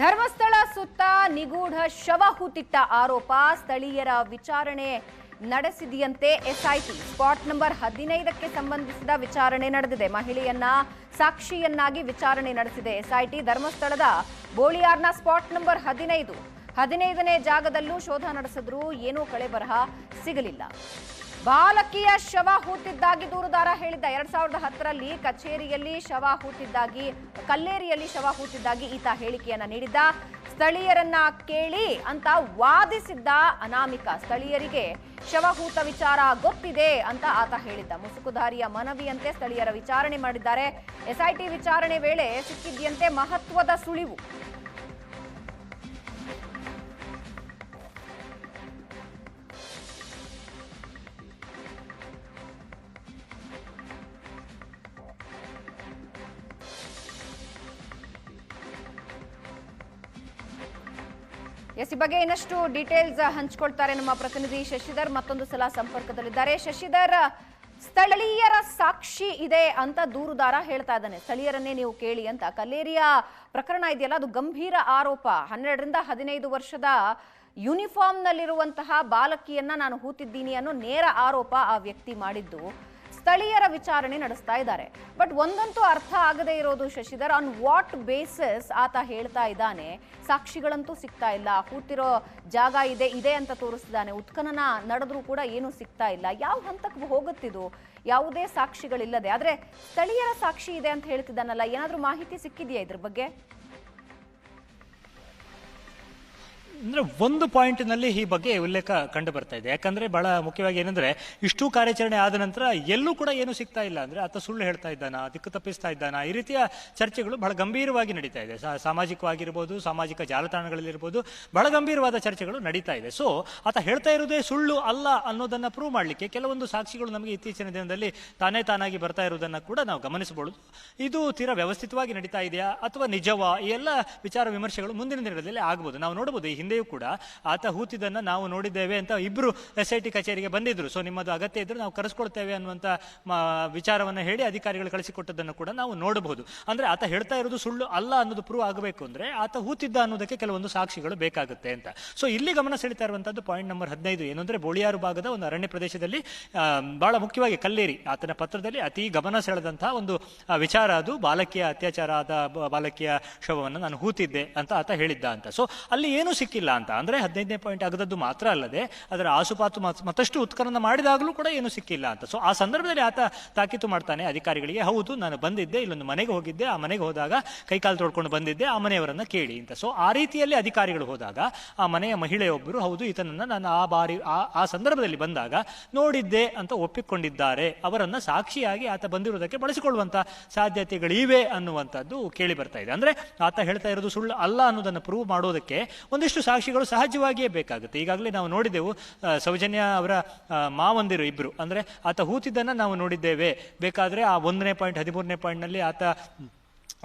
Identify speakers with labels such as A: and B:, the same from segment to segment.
A: ಧರ್ಮಸ್ಥಳ ಸುತ್ತ ನಿಗೂಢ ಶವ ಹೂತಿಟ್ಟ ಆರೋಪ ಸ್ಥಳೀಯರ ವಿಚಾರಣೆ ನಡೆಸಿದೆಯಂತೆ ಎಸ್ಐಟಿ. ಸ್ಪಾಟ್ ನಂಬರ್ ಹದಿನೈದಕ್ಕೆ ಸಂಬಂಧಿಸಿದ ವಿಚಾರಣೆ ನಡೆದಿದೆ. ಮಹಿಳೆಯನ್ನ ಸಾಕ್ಷಿಯನ್ನಾಗಿ ವಿಚಾರಣೆ ನಡೆಸಿದೆ. ಎಸ್ಐಟಿ ಧರ್ಮಸ್ಥಳದ ಬೋಳಿಯಾರ್ನ ಸ್ಪಾಟ್ ನಂಬರ್ ಹದಿನೈದು. ಹದಿನೈದನೇ ಜಾಗದಲ್ಲೂ ಶೋಧ ನಡೆಸಿದ್ರೂ ಏನೂ ಕಳೆಬರಹ ಸಿಗಲಿಲ್ಲ. ಬಾಲಕಿಯ ಶವ ಹೂತಿದ್ದಾಗಿ ದೂರುದಾರ ಹೇಳಿದ್ದ ಎರಡ್ ಸಾವಿರದ ಹತ್ತರಲ್ಲಿ ಕಚೇರಿಯಲ್ಲಿ ಶವ ಹೂತಿದ್ದಾಗಿ, ಕಲ್ಲೇರಿಯಲ್ಲಿ ಶವ ಹೂತಿದ್ದಾಗಿ ಈತ ಹೇಳಿಕೆಯನ್ನ ನೀಡಿದ್ದ. ಸ್ಥಳೀಯರನ್ನ ಕೇಳಿ ಅಂತ ವಾದಿಸಿದ್ದ ಅನಾಮಿಕ ಸ್ಥಳೀಯರಿಗೆ ಶವಹೂತ ವಿಚಾರ ಗೊತ್ತಿದೆ ಅಂತ ಆತ ಹೇಳಿದ್ದ. ಮುಸುಕುಧಾರಿಯ ಮನವಿಯಂತೆ ಸ್ಥಳೀಯರ ವಿಚಾರಣೆ ಮಾಡಿದ್ದಾರೆ. ಎಸ್ಐಟಿ ವಿಚಾರಣೆ ವೇಳೆ ಸಿಕ್ಕಿದ್ಯಂತೆ ಮಹತ್ವದ ಸುಳಿವು. ಎಸ್, ಈ ಬಗ್ಗೆ ಇನ್ನಷ್ಟು ಡೀಟೇಲ್ಸ್ ಹಂಚ್ಕೊಳ್ತಾರೆ ನಮ್ಮ ಪ್ರತಿನಿಧಿ ಶಶಿಧರ್. ಮತ್ತೊಂದು ಸಲ ಸಂಪರ್ಕದಲ್ಲಿದ್ದಾರೆ. ಶಶಿಧರ್, ಸ್ಥಳೀಯರ ಸಾಕ್ಷಿ ಇದೆ ಅಂತ ದೂರುದಾರ ಹೇಳ್ತಾ ಇದ್ದಾನೆ. ಸ್ಥಳೀಯರನ್ನೇ ನೀವು ಕೇಳಿ ಅಂತ. ಕಲೇರಿಯಾ ಪ್ರಕರಣ ಇದೆಯಲ್ಲ, ಅದು ಗಂಭೀರ ಆರೋಪ. ಹನ್ನೆರಡರಿಂದ ಹದಿನೈದು ವರ್ಷದ ಯೂನಿಫಾರ್ಮ್ನಲ್ಲಿರುವಂತಹ ಬಾಲಕಿಯನ್ನ ನಾನು ಹೂತಿದ್ದೀನಿ ಅನ್ನೋ ನೇರ ಆರೋಪ ಆ ವ್ಯಕ್ತಿ ಮಾಡಿದ್ದು. ಸ್ಥಳೀಯರ ವಿಚಾರಣೆ ನಡೆಸ್ತಾ ಇದ್ದಾರೆ. ಬಟ್ ಒಂದಂತೂ ಅರ್ಥ ಆಗದೇ ಇರೋದು ಶಶಿಧರ್ ಆನ್ ವಾಟ್ ಬೇಸಿಸ್ ಆತ ಹೇಳ್ತಾ ಇದ್ದಾನೆ? ಸಾಕ್ಷಿಗಳಂತೂ ಸಿಗ್ತಾ ಇಲ್ಲ. ಕೂತಿರೋ ಜಾಗ ಇದೆ ಇದೆ ಅಂತ ತೋರಿಸ್ತಿದ್ದಾನೆ. ಉತ್ಖನನ ನಡೆದ್ರೂ ಕೂಡ ಏನೂ ಸಿಗ್ತಾ ಇಲ್ಲ. ಯಾವ ಹಂತಕ್ಕೆ ಹೋಗುತ್ತಿದು? ಯಾವುದೇ ಸಾಕ್ಷಿಗಳಿಲ್ಲದೆ. ಆದ್ರೆ ಸ್ಥಳೀಯರ ಸಾಕ್ಷಿ ಇದೆ ಅಂತ ಹೇಳ್ತಿದ್ದಾನಲ್ಲ, ಏನಾದರೂ ಮಾಹಿತಿ ಸಿಕ್ಕಿದೆಯಾ ಇದ್ರ ಬಗ್ಗೆ?
B: ಅಂದ್ರೆ ಒಂದು ಪಾಯಿಂಟ್ನಲ್ಲಿ ಈ ಬಗ್ಗೆ ಉಲ್ಲೇಖ ಕಂಡು ಬರ್ತಾ ಇದೆ. ಯಾಕಂದ್ರೆ ಬಹಳ ಮುಖ್ಯವಾಗಿ ಏನಂದ್ರೆ, ಇಷ್ಟು ಕಾರ್ಯಾಚರಣೆ ಆದ ನಂತರ ಎಲ್ಲೂ ಕೂಡ ಏನು ಸಿಗ್ತಾ ಇಲ್ಲ ಅಂದ್ರೆ ಆತ ಸುಳ್ಳು ಹೇಳ್ತಾ ಇದ್ದಾನ, ದಿಕ್ಕು ತಪ್ಪಿಸ್ತಾ ಇದ್ದಾನ, ಈ ರೀತಿಯ ಚರ್ಚೆಗಳು ಬಹಳ ಗಂಭೀರವಾಗಿ ನಡೀತಾ ಇದೆ. ಸಾಮಾಜಿಕವಾಗಿರ್ಬೋದು, ಸಾಮಾಜಿಕ ಜಾಲತಾಣಗಳಲ್ಲಿರ್ಬೋದು ಬಹಳ ಗಂಭೀರವಾದ ಚರ್ಚೆಗಳು ನಡೀತಾ ಇದೆ. ಸೊ ಆತ ಹೇಳ್ತಾ ಇರೋದೇ ಸುಳ್ಳು ಅಲ್ಲ ಅನ್ನೋದನ್ನ ಪ್ರೂವ್ ಮಾಡಲಿಕ್ಕೆ ಕೆಲವೊಂದು ಸಾಕ್ಷಿಗಳು ನಮಗೆ ಇತ್ತೀಚಿನ ದಿನದಲ್ಲಿ ತಾನೇ ತಾನಾಗಿ ಬರ್ತಾ ಇರೋದನ್ನ ಕೂಡ ನಾವು ಗಮನಿಸಬಹುದು. ಇದು ತೀರಾ ವ್ಯವಸ್ಥಿತವಾಗಿ ನಡೀತಾ ಇದೆಯಾ ಅಥವಾ ನಿಜವಾ? ಈ ಎಲ್ಲ ವಿಚಾರ ವಿಮರ್ಶೆಗಳು ಮುಂದಿನ ದಿನಗಳಲ್ಲಿ ಆಗಬಹುದು ನಾವು ನೋಡಬಹುದು ಈ ಹಿಂದೆಯೂ ಕೂಡ ಆತ ಹೂತಿದ್ದನ್ನು ನಾವು ನೋಡಿದ್ದೇವೆ ಅಂತ ಇಬ್ರು ಎಸ್ ಐ ಟಿ ಕಚೇರಿಗೆ ಬಂದಿದ್ರು. ಸೊ ನಿಮ್ಮದು ಅಗತ್ಯ ಇದ್ರೆ ನಾವು ಕರೆಸ್ಕೊಳ್ತೇವೆ ಅನ್ನುವಂಥ ವಿಚಾರವನ್ನ ಹೇಳಿ ಅಧಿಕಾರಿಗಳು ಕಳಿಸಿಕೊಟ್ಟದ್ದನ್ನು ಕೂಡ ನಾವು ನೋಡಬಹುದು. ಅಂದ್ರೆ ಆತ ಹೇಳ್ತಾ ಇರೋದು ಸುಳ್ಳು ಅಲ್ಲ ಅನ್ನೋದು ಪ್ರೂವ್ ಆಗಬೇಕು ಅಂದ್ರೆ ಆತ ಹೂತಿದ್ದ ಅನ್ನೋದಕ್ಕೆ ಕೆಲವೊಂದು ಸಾಕ್ಷಿಗಳು ಬೇಕಾಗುತ್ತೆ ಅಂತ. ಸೊ ಇಲ್ಲಿ ಗಮನ ಸೆಳಿತಾ ಇರುವಂಥದ್ದು ಪಾಯಿಂಟ್ ನಂಬರ್ ಹದಿನೈದು. ಏನು ಅಂದರೆ ಬೋಳಿಯಾರು ಭಾಗದ ಒಂದು ಅರಣ್ಯ ಪ್ರದೇಶದಲ್ಲಿ ಬಹಳ ಮುಖ್ಯವಾಗಿ ಕಲ್ಲೇರಿ, ಆತನ ಪತ್ರದಲ್ಲಿ ಅತಿ ಗಮನ ಸೆಳೆದಂತಹ ಒಂದು ವಿಚಾರ ಅದು. ಬಾಲಕಿಯ ಅತ್ಯಾಚಾರ ಆದ ಬಾಲಕಿಯ ಶವವನ್ನು ನಾನು ಹೂತಿದ್ದೆ ಅಂತ ಆತ ಹೇಳಿದ್ದ ಅಂತ. ಸೊ ಅಲ್ಲಿ ಏನು ಸಿಕ್ಕಿಲ್ಲ ಅಂತ. ಅಂದರೆ ಹದಿನೈದನೇ ಪಾಯಿಂಟ್ ಆಗದದ್ದು ಮಾತ್ರ ಅಲ್ಲದೆ ಅದರ ಆಸುಪಾತು ಮತ್- ಮತ್ತಷ್ಟು ಉತ್ಖನನ ಮಾಡಿದಾಗಲೂ ಕೂಡ ಏನು ಸಿಕ್ಕಿಲ್ಲ ಅಂತ. ಸೊ ಆ ಸಂದರ್ಭದಲ್ಲಿ ಆತ ತಾಕೀತು ಮಾಡ್ತಾನೆ ಅಧಿಕಾರಿಗಳಿಗೆ, ಹೌದು, ನಾನು ಬಂದಿದ್ದೆ, ಇಲ್ಲೊಂದು ಮನೆಗೆ ಹೋಗಿದ್ದೆ. ಆ ಮನೆಗೆ ಹೋದಾಗ ಕೈಕಾಲು ತೊಡ್ಕೊಂಡು ಬಂದಿದ್ದೆ, ಆ ಮನೆಯವರನ್ನ ಕೇಳಿ ಅಂತ. ಸೊ ಆ ರೀತಿಯಲ್ಲಿ ಅಧಿಕಾರಿಗಳು ಹೋದಾಗ ಆ ಮನೆಯ ಮಹಿಳೆಯೊಬ್ಬರು, ಹೌದು, ಈತನನ್ನು ನಾನು ಆ ಬಾರಿ, ಆ ಸಂದರ್ಭದಲ್ಲಿ ಬಂದಾಗ ನೋಡಿದ್ದೆ ಅಂತ ಒಪ್ಪಿಕೊಂಡಿದ್ದಾರೆ. ಅವರನ್ನು ಸಾಕ್ಷಿಯಾಗಿ ಆತ ಬಂದಿರುವುದಕ್ಕೆ ಬಳಸಿಕೊಳ್ಳುವಂತ ಸಾಧ್ಯತೆಗಳಿವೆ ಅನ್ನುವಂಥದ್ದು ಕೇಳಿ ಬರ್ತಾ ಇದೆ. ಅಂದ್ರೆ ಆತ ಹೇಳ್ತಾ ಇರೋದು ಸುಳ್ಳು ಅಲ್ಲ ಅನ್ನೋದನ್ನು ಪ್ರೂವ್ ಮಾಡೋದಕ್ಕೆ ಒಂದಿಷ್ಟು ಸಾಕ್ಷಿಗಳು ಸಹಜವಾಗಿಯೇ ಬೇಕಾಗುತ್ತೆ. ಈಗಾಗಲೇ ನಾವು ನೋಡಿದೆವು ಸೌಜನ್ಯ ಅವರ ಮಾವಂದಿರು ಇಬ್ಬರು ಅಂದರೆ ಆತ ಹೂತಿದ್ದನ್ನು ನಾವು ನೋಡಿದ್ದೇವೆ. ಬೇಕಾದರೆ ಆ ಒಂದನೇ ಪಾಯಿಂಟ್, ಹದಿಮೂರನೇ ಪಾಯಿಂಟ್ನಲ್ಲಿ ಆತ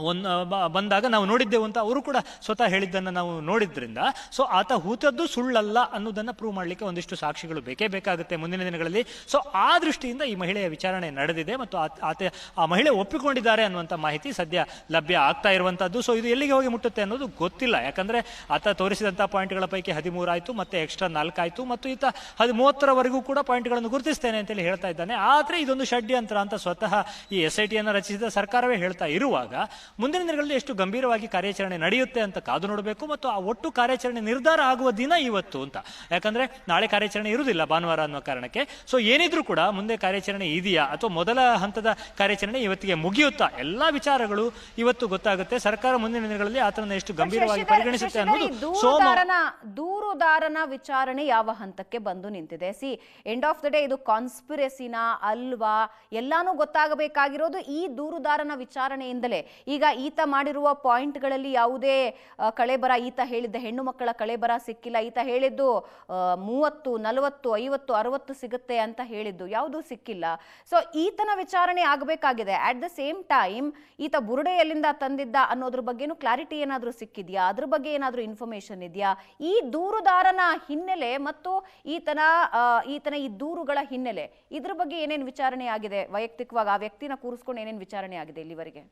B: ಒಂದು ಬಂದಾಗ ನಾವು ನೋಡಿದ್ದೆವು ಅಂತ ಅವರು ಕೂಡ ಸ್ವತಃ ಹೇಳಿದ್ದನ್ನು ನಾವು ನೋಡಿದ್ರಿಂದ, ಸೊ ಆತ ಹೂತದ್ದು ಸುಳ್ಳಲ್ಲ ಅನ್ನೋದನ್ನು ಪ್ರೂವ್ ಮಾಡಲಿಕ್ಕೆ ಒಂದಿಷ್ಟು ಸಾಕ್ಷಿಗಳು ಬೇಕೇ ಬೇಕಾಗುತ್ತೆ ಮುಂದಿನ ದಿನಗಳಲ್ಲಿ. ಸೊ ಆ ದೃಷ್ಟಿಯಿಂದ ಈ ಮಹಿಳೆಯ ವಿಚಾರಣೆ ನಡೆದಿದೆ ಮತ್ತು ಆತ ಆ ಮಹಿಳೆ ಒಪ್ಪಿಕೊಂಡಿದ್ದಾರೆ ಅನ್ನುವಂಥ ಮಾಹಿತಿ ಸದ್ಯ ಲಭ್ಯ ಆಗ್ತಾ ಇರುವಂಥದ್ದು ಸೊ ಇದು ಎಲ್ಲಿಗೆ ಹೋಗಿ ಮುಟ್ಟುತ್ತೆ ಅನ್ನೋದು ಗೊತ್ತಿಲ್ಲ. ಯಾಕಂದರೆ ಆತ ತೋರಿಸಿದಂಥ ಪಾಯಿಂಟ್ಗಳ ಪೈಕಿ ಹದಿಮೂರು ಆಯಿತು ಮತ್ತು ಎಕ್ಸ್ಟ್ರಾ ನಾಲ್ಕಾಯಿತು ಮತ್ತು ಈತ ಹದಿ ಮೂವತ್ತರವರೆಗೂ ಕೂಡ ಪಾಯಿಂಟ್ಗಳನ್ನು ಗುರುತಿಸ್ತೇನೆ ಅಂತೇಳಿ ಹೇಳ್ತಾ ಇದ್ದಾನೆ. ಆದರೆ ಇದೊಂದು ಷಡ್ಯಂತ್ರ ಅಂತ ಸ್ವತಃ ಈ ಎಸ್ ಐ ಟಿಯನ್ನು ರಚಿಸಿದ ಸರ್ಕಾರವೇ ಹೇಳ್ತಾ ಇರುವಾಗ ಮುಂದಿನ ದಿನಗಳಲ್ಲಿ ಎಷ್ಟು ಗಂಭೀರವಾಗಿ ಕಾರ್ಯಾಚರಣೆ ನಡೆಯುತ್ತೆ ಅಂತ ಕಾದು ನೋಡಬೇಕು ಮತ್ತು ಆ ಒಟ್ಟು ಕಾರ್ಯಾಚರಣೆ ನಿರ್ಧಾರ ಆಗುವ ದಿನ ಇವತ್ತು ಅಂತ. ಯಾಕಂದ್ರೆ ನಾಳೆ ಕಾರ್ಯಾಚರಣೆ ಇರುವುದಿಲ್ಲ ಭಾನುವಾರ ಅನ್ನೋ ಕಾರಣಕ್ಕೆ. ಸೊ ಏನಿದ್ರೂ ಕೂಡ ಮುಂದೆ ಕಾರ್ಯಾಚರಣೆ ಇದೆಯಾ? ಅಥವಾ ಮೊದಲ ಹಂತದ ಕಾರ್ಯಾಚರಣೆ ಇವತ್ತಿಗೆ ಮುಗಿಯುತ್ತಾ? ಎಲ್ಲಾ ವಿಚಾರಗಳು ಇವತ್ತು ಗೊತ್ತಾಗುತ್ತೆ. ಸರ್ಕಾರ ಮುಂದಿನ ದಿನಗಳಲ್ಲಿ ಆತನನ್ನು ಎಷ್ಟು ಗಂಭೀರವಾಗಿ ಪರಿಗಣಿಸುತ್ತೆ ಅನ್ನೋದು ಸೋಮ
A: ದೂರುದಾರನ ದೂರುದಾರನ ವಿಚಾರಣೆ ಯಾವ ಹಂತಕ್ಕೆ ಬಂದು ನಿಂತಿದೆ? C end of the day ಇದು ಕಾನ್ಸ್ಪಿರಸಿನ ಅಲ್ವಾ? ಎಲ್ಲಾನು ಗೊತ್ತಾಗಬೇಕಾಗಿರೋದು ಈ ದೂರುದಾರನ ವಿಚಾರಣೆಯಿಂದಲೇ. ಈಗ ಈತ ಮಾಡಿರುವ ಪಾಯಿಂಟ್ಗಳಲ್ಲಿ ಯಾವುದೇ ಕಳೆಬರ, ಈತ ಹೇಳಿದ್ದ ಹೆಣ್ಣು ಮಕ್ಕಳ ಕಳೆಬರ ಸಿಕ್ಕಿಲ್ಲ. ಈತ ಹೇಳಿದ್ದು ಮೂವತ್ತು, ನಲವತ್ತು, ಐವತ್ತು, ಅರವತ್ತು ಸಿಗುತ್ತೆ ಅಂತ ಹೇಳಿದ್ದು. ಯಾವುದೂ ಸಿಕ್ಕಿಲ್ಲ. ಸೊ, ಈತನ ವಿಚಾರಣೆ ಆಗಬೇಕಾಗಿದೆ. ಅಟ್ ದ ಸೇಮ್ ಟೈಮ್ ಈತ ಬುರುಡೆಯಲ್ಲಿಂದ ತಂದಿದ್ದ ಅನ್ನೋದ್ರ ಬಗ್ಗೆನೂ ಕ್ಲಾರಿಟಿ ಏನಾದರೂ ಸಿಕ್ಕಿದ್ಯಾ? ಅದ್ರ ಬಗ್ಗೆ ಏನಾದರೂ ಇನ್ಫಾರ್ಮೇಶನ್ ಇದೆಯಾ? ಈ ದೂರುದಾರನ ಹಿನ್ನೆಲೆ ಮತ್ತು ಈತನ ಈತನ ಈ ದೂರುಗಳ ಹಿನ್ನೆಲೆ ಇದ್ರ ಬಗ್ಗೆ ಏನೇನು ವಿಚಾರಣೆ ಆಗಿದೆ? ವೈಯಕ್ತಿಕವಾಗಿ ಆ ವ್ಯಕ್ತಿನ ಕೂರಿಸ್ಕೊಂಡು ಏನೇನು ವಿಚಾರಣೆ ಆಗಿದೆ ಇಲ್ಲಿವರೆಗೆ?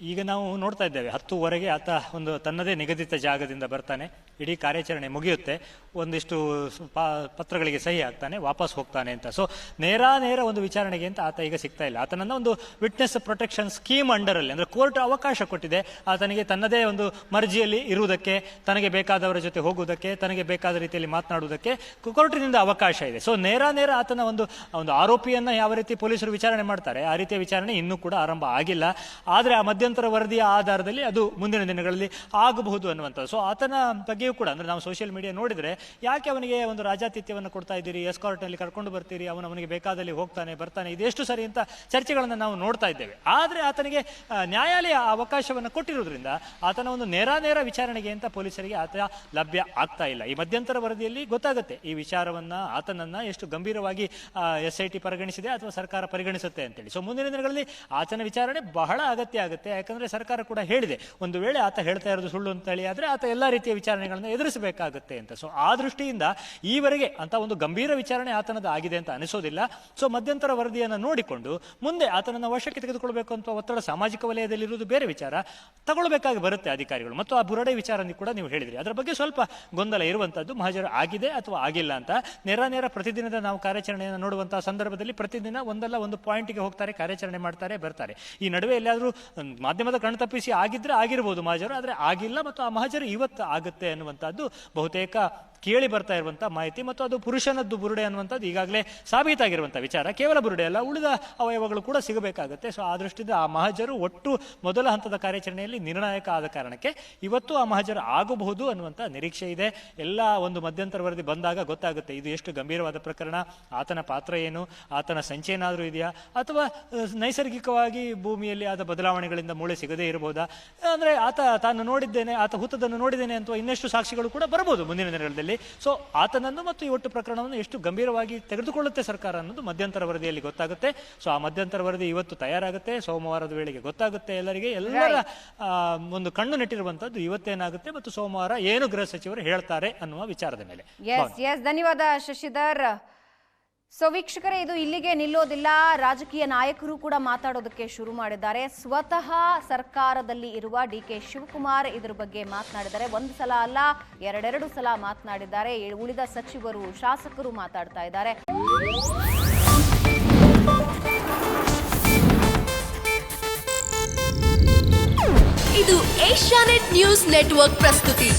B: ಈಗ ನಾವು ನೋಡ್ತಾ ಇದ್ದೇವೆ ಹತ್ತುವರೆಗೆ ಆತ ಒಂದು ತನ್ನದೇ ನಿಗದಿತ ಜಾಗದಿಂದ ಬರ್ತಾನೆ. ಇಡೀ ಕಾರ್ಯಾಚರಣೆ ಮುಗಿಯುತ್ತೆ. ಒಂದಿಷ್ಟು ಪತ್ರಗಳಿಗೆ ಸಹಿ ಆಗ್ತಾನೆ, ವಾಪಸ್ ಹೋಗ್ತಾನೆ ಅಂತ. ಸೊ ನೇರ ನೇರ ಒಂದು ವಿಚಾರಣೆಗೆ ಅಂತ ಆತ ಈಗ ಸಿಗ್ತಾ ಇಲ್ಲ. ಆತನನ್ನ ಒಂದು ವಿಟ್ನೆಸ್ ಪ್ರೊಟೆಕ್ಷನ್ ಸ್ಕೀಮ್ ಅಂಡರಲ್ಲಿ ಅಂದ್ರೆ ಕೋರ್ಟ್ ಅವಕಾಶ ಕೊಟ್ಟಿದೆ. ಆತನಿಗೆ ತನ್ನದೇ ಒಂದು ಮರ್ಜಿಯಲ್ಲಿ ಇರುವುದಕ್ಕೆ, ತನಗೆ ಬೇಕಾದವರ ಜೊತೆ ಹೋಗುವುದಕ್ಕೆ, ತನಗೆ ಬೇಕಾದ ರೀತಿಯಲ್ಲಿ ಮಾತನಾಡುವುದಕ್ಕೆ ಕೋರ್ಟಿನಿಂದ ಅವಕಾಶ ಇದೆ. ಸೊ ನೇರ ನೇರ ಆತನ ಒಂದು ಒಂದು ಆರೋಪಿಯನ್ನ ಯಾವ ರೀತಿ ಪೊಲೀಸರು ವಿಚಾರಣೆ ಮಾಡ್ತಾರೆ, ಆ ರೀತಿಯ ವಿಚಾರಣೆ ಇನ್ನೂ ಕೂಡ ಆರಂಭ ಆಗಿಲ್ಲ. ಆದರೆ ಆ ಮಧ್ಯಂತರ ವರದಿಯ ಆಧಾರದಲ್ಲಿ ಅದು ಮುಂದಿನ ದಿನಗಳಲ್ಲಿ ಆಗಬಹುದು ಅನ್ನುವಂಥದ್ದು. ಸೊ ಆತನ ಬಗ್ಗೆಯೂ ಕೂಡ, ಅಂದ್ರೆ ನಾವು ಸೋಷಿಯಲ್ ಮೀಡಿಯಾ ನೋಡಿದ್ರೆ, ಯಾಕೆ ಅವನಿಗೆ ಒಂದು ರಾಜಾತಿಥ್ಯವನ್ನು ಕೊಡ್ತಾ ಇದ್ದೀರಿ ಎಸ್ಕಾರ್ಟ್ನಲ್ಲಿ ಕರ್ಕೊಂಡು ಬರ್ತೀರಿ, ಅವನು ಅವನಿಗೆ ಬೇಕಾದಲ್ಲಿ ಹೋಗ್ತಾನೆ, ಬರ್ತಾನೆ, ಇದೆಷ್ಟು ಸರಿ ಅಂತ ಚರ್ಚೆಗಳನ್ನು ನಾವು ನೋಡ್ತಾ ಇದ್ದೇವೆ. ಆದರೆ ಆತನಿಗೆ ನ್ಯಾಯಾಲಯ ಅವಕಾಶವನ್ನು ಕೊಟ್ಟಿರೋದ್ರಿಂದ ಆತನ ಒಂದು ನೇರ ನೇರ ವಿಚಾರಣೆಗೆ ಅಂತ ಪೊಲೀಸರಿಗೆ ಆತ ಲಭ್ಯ ಆಗ್ತಾ ಇಲ್ಲ. ಈ ಮಧ್ಯಂತರ ವರದಿಯಲ್ಲಿ ಗೊತ್ತಾಗುತ್ತೆ, ಈ ವಿಚಾರವನ್ನ, ಆತನನ್ನ ಎಷ್ಟು ಗಂಭೀರವಾಗಿ ಎಸ್ ಐ ಟಿ ಪರಿಗಣಿಸಿದೆ ಅಥವಾ ಸರ್ಕಾರ ಪರಿಗಣಿಸುತ್ತೆ ಅಂತೇಳಿ. ಸೊ ಮುಂದಿನ ದಿನಗಳಲ್ಲಿ ಆತನ ವಿಚಾರಣೆ ಬಹಳ ಅಗತ್ಯ ಆಗುತ್ತೆ. ಯಾಕಂದ್ರೆ ಸರ್ಕಾರ ಕೂಡ ಹೇಳಿದೆ, ಒಂದು ವೇಳೆ ಆತ ಹೇಳ್ತಾ ಇರೋದು ಸುಳ್ಳು ಅಂತ ಹೇಳಿ, ಆದ್ರೆ ಆತ ಎಲ್ಲ ರೀತಿಯ ವಿಚಾರಣೆಗಳನ್ನ ಎದುರಿಸಬೇಕಾಗುತ್ತೆ ಅಂತ. ಸೊ ಆ ದೃಷ್ಟಿಯಿಂದ ಈವರೆಗೆ ಅಂತ ಒಂದು ಗಂಭೀರ ವಿಚಾರಣೆ ಆತನದ ಆಗಿದೆ ಅಂತ ಅನಿಸೋದಿಲ್ಲ. ಸೊ ಮಧ್ಯಂತರ ವರದಿಯನ್ನು ನೋಡಿಕೊಂಡು ಮುಂದೆ ಆತನನ್ನು ವಶಕ್ಕೆ ತೆಗೆದುಕೊಳ್ಬೇಕು ಅಂತ ಒತ್ತಡ ಸಾಮಾಜಿಕ ವಲಯದಲ್ಲಿ ಇರುವುದು ಬೇರೆ ವಿಚಾರ. ತಗೊಳ್ಬೇಕಾಗಿ ಬರುತ್ತೆ ಅಧಿಕಾರಿಗಳು. ಮತ್ತು ಆ ಬುರಡೆ ವಿಚಾರ ಕೂಡ ನೀವು ಹೇಳಿದ್ರಿ. ಅದರ ಬಗ್ಗೆ ಸ್ವಲ್ಪ ಗೊಂದಲ ಇರುವಂತದ್ದು ಮಹಾಜರು ಆಗಿದೆ ಅಥವಾ ಆಗಿಲ್ಲ ಅಂತ. ನೇರ ನೇರ ಪ್ರತಿದಿನದ ನಾವು ಕಾರ್ಯಾಚರಣೆಯನ್ನು ನೋಡುವಂತಹ ಸಂದರ್ಭದಲ್ಲಿ ಪ್ರತಿದಿನ ಒಂದಲ್ಲ ಒಂದು ಪಾಯಿಂಟ್ಗೆ ಹೋಗ್ತಾರೆ, ಕಾರ್ಯಾಚರಣೆ ಮಾಡ್ತಾರೆ, ಬರ್ತಾರೆ. ಈ ನಡುವೆ ಎಲ್ಲಾದರೂ ಮಾಧ್ಯಮದ ಕಣ್ತಪ್ಪಿಸಿ ಆಗಿದ್ರೆ ಆಗಿರ್ಬೋದು ಮಹಾಜರು, ಆದರೆ ಆಗಿಲ್ಲ. ಮತ್ತು ಆ ಮಹಾಜರು ಇವತ್ತು ಆಗುತ್ತೆ ಅನ್ನುವಂಥದ್ದು ಬಹುತೇಕ ಕೇಳಿ ಬರ್ತಾ ಇರುವಂಥ ಮಾಹಿತಿ ಮತ್ತು ಅದು ಪುರುಷನದ್ದು ಬುರುಡೆ ಅನ್ನುವಂಥದ್ದು ಈಗಾಗಲೇ ಸಾಬೀತಾಗಿರುವಂಥ ವಿಚಾರ. ಕೇವಲ ಬುರುಡೆ ಅಲ್ಲ, ಉಳಿದ ಅವಯವಗಳು ಕೂಡ ಸಿಗಬೇಕಾಗುತ್ತೆ. ಸೊ ಆ ದೃಷ್ಟಿಯಿಂದ ಆ ಮಹಜರು ಒಟ್ಟು ಮೊದಲ ಹಂತದ ಕಾರ್ಯಾಚರಣೆಯಲ್ಲಿ ನಿರ್ಣಾಯಕ ಆದ ಕಾರಣಕ್ಕೆ ಇವತ್ತು ಆ ಮಹಜರು ಆಗಬಹುದು ಅನ್ನುವಂಥ ನಿರೀಕ್ಷೆ ಇದೆ. ಎಲ್ಲ ಒಂದು ಮಧ್ಯಂತರ ವರದಿ ಬಂದಾಗ ಗೊತ್ತಾಗುತ್ತೆ, ಇದು ಎಷ್ಟು ಗಂಭೀರವಾದ ಪ್ರಕರಣ, ಆತನ ಪಾತ್ರ ಏನು, ಆತನ ಸಂಚೆ ಏನಾದರೂ ಇದೆಯಾ, ಅಥವಾ ನೈಸರ್ಗಿಕವಾಗಿ ಭೂಮಿಯಲ್ಲಿ ಆದ ಬದಲಾವಣೆಗಳಿಂದ ಮೂಳೆ ಸಿಗದೇ ಇರಬಹುದಾ? ಅಂದರೆ ಆತ ತಾನು ನೋಡಿದ್ದೇನೆ, ಆತ ಹುತ್ತದನ್ನು ನೋಡಿದ್ದೇನೆ ಅಥವಾ ಇನ್ನೆಷ್ಟು ಸಾಕ್ಷಿಗಳು ಕೂಡ ಬರಬಹುದು ಮುಂದಿನ ದಿನಗಳಲ್ಲಿ. ಸೊ ಆತನನ್ನು ಮತ್ತು ಈ ಒಟ್ಟು ಪ್ರಕರಣವನ್ನು ಎಷ್ಟು ಗಂಭೀರವಾಗಿ ತೆಗೆದುಕೊಳ್ಳುತ್ತೆ ಸರ್ಕಾರ ಅನ್ನೋದು ಮಧ್ಯಂತರ ವರದಿಯಲ್ಲಿ ಗೊತ್ತಾಗುತ್ತೆ. ಸೊ ಆ ಮಧ್ಯಂತರ ವರದಿ ಇವತ್ತು ತಯಾರಾಗುತ್ತೆ. ಸೋಮವಾರದ ವೇಳೆಗೆ ಗೊತ್ತಾಗುತ್ತೆ ಎಲ್ಲರಿಗೆ. ಎಲ್ಲರ ಒಂದು ಕಣ್ಣು ನೆಟ್ಟಿರುವಂತದ್ದು ಇವತ್ತೇನಾಗುತ್ತೆ ಮತ್ತು ಸೋಮವಾರ ಏನು ಗೃಹ ಸಚಿವರು ಹೇಳ್ತಾರೆ ಅನ್ನುವ ವಿಚಾರದ ಮೇಲೆ.
A: ಧನ್ಯವಾದ ಶಶಿಧರ್. ಸೊ ವೀಕ್ಷಕರೇ, ಇದು ಇಲ್ಲಿಗೆ ನಿಲ್ಲೋದಿಲ್ಲ. ರಾಜಕೀಯ ನಾಯಕರು ಕೂಡ ಮಾತಾಡೋದಕ್ಕೆ ಶುರು ಮಾಡಿದ್ದಾರೆ. ಸ್ವತಃ ಸರ್ಕಾರದಲ್ಲಿ ಇರುವ ಡಿ ಕೆ ಶಿವಕುಮಾರ್ ಇದರ ಬಗ್ಗೆ ಮಾತನಾಡಿದ್ದಾರೆ. ಒಂದು ಸಲ ಅಲ್ಲ, ಎರಡೆರಡು ಸಲ ಮಾತನಾಡಿದ್ದಾರೆ. ಉಳಿದ ಸಚಿವರು, ಶಾಸಕರು ಮಾತಾಡ್ತಾ ಇದ್ದಾರೆ.
C: ಇದು ಏಷ್ಯಾನೆಟ್ ನ್ಯೂಸ್ ನೆಟ್ವರ್ಕ್ ಪ್ರಸ್ತುತಿ.